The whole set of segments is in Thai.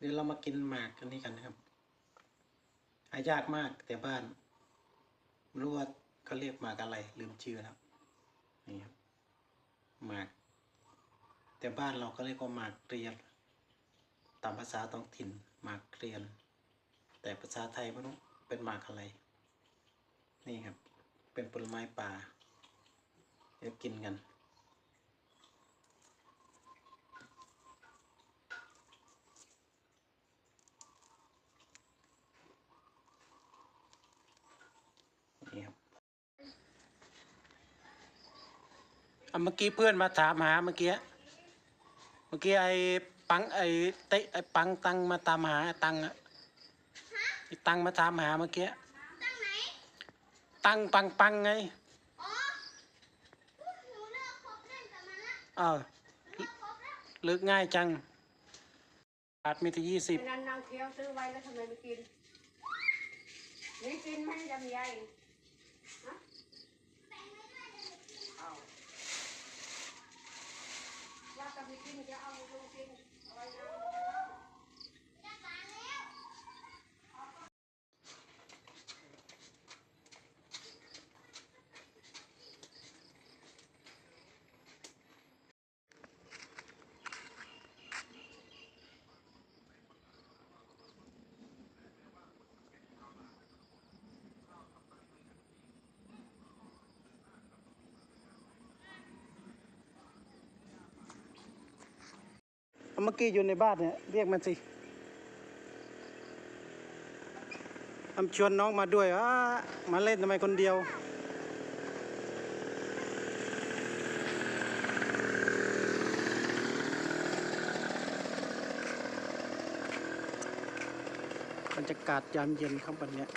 เดี๋ยวเรามากินหมากกันนี้กันนะครับ หายากมากแต่บ้านรู้ว่าเขาเรียกหมากอะไร ลืมชื่อแล้วนี่ครับหมาก แต่บ้านเราก็เรียกว่าหมากเรียนตามภาษาท้องถิ่นหมากเรียน แต่ภาษาไทยไม่รู้เป็นหมากอะไร นี่ครับ เป็นผลไม้ป่าเดี๋ยวกินกันครับ อะเมื่อกี้เพื่อนมาถามหาเมื่อกี้ เมื่อกี้ไอ้ปังไอ้เตะไอ้ปังตังมาตามหาไอ้ตังอะไอ้ตังมาถามหาเมื่อกี้ ตั้งไหน ตังปังปังไงอ๋อหนูเลิกคบเล่นกับมันละอ้าวเลิกคบแล้วเลิกง่ายจังอาจมีแต่ยี่สิบไอ้นั่นนางเคี้ยวซื้อไว้แล้วทำไมไม่กิน นี่กินไหมลำไยฮะเอาว่าจะไปกินจะเอาลูกกินเอาไว้นะ จะตายแล้ว เมื่อกี้อยู่ในบ้านเนี่ยเรียกมันสิทำชวนน้องมาด้วยอะมาเล่นทำไมคนเดียวบรรยากาศยามเย็นครับวันนี้ย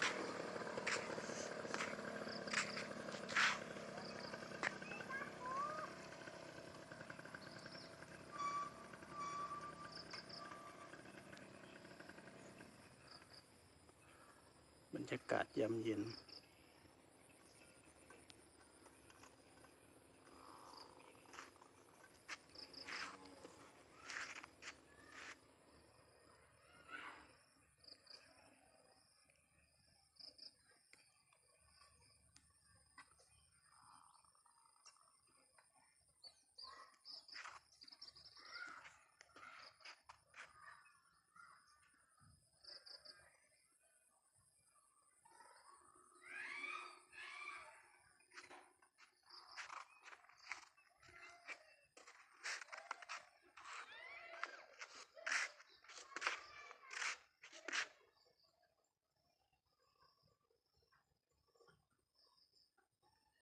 บรรยากาศยามเย็น